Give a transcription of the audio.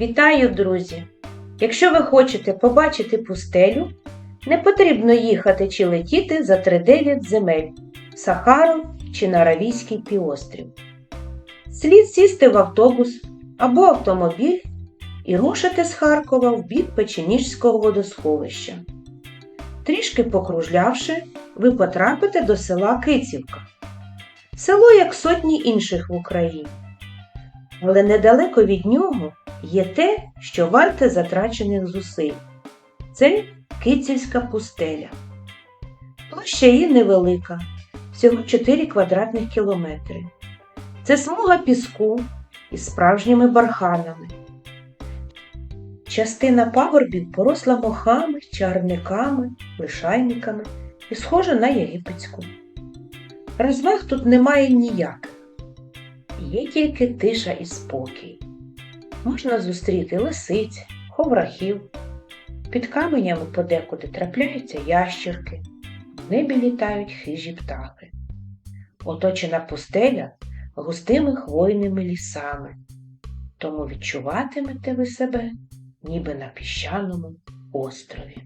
Вітаю, друзі! Якщо ви хочете побачити пустелю, не потрібно їхати чи летіти за тридев'ять земель Сахару чи на Аравійський півострів. Слід сісти в автобус або автомобіль і рушити з Харкова в бік Печеніжського водосховища. Трішки покружлявши, ви потрапите до села Кицівка. Село як сотні інших в Україні. Але недалеко від нього є те, що варте затрачених зусиль. Це Кицівська пустеля. Площа її невелика, всього 4 квадратних кілометри. Це смуга піску із справжніми барханами. Частина пагорбів поросла мохами, чарниками, лишайниками і схожа на єгипетську. Розваг тут немає ніяких. Є тільки тиша і спокій. Можна зустріти лисиць, ховрахів. Під каменями подекуди трапляються ящерки, в небі літають хижі птахи. Оточена пустеля густими хвойними лісами, тому відчуватимете ви себе ніби на піщаному острові.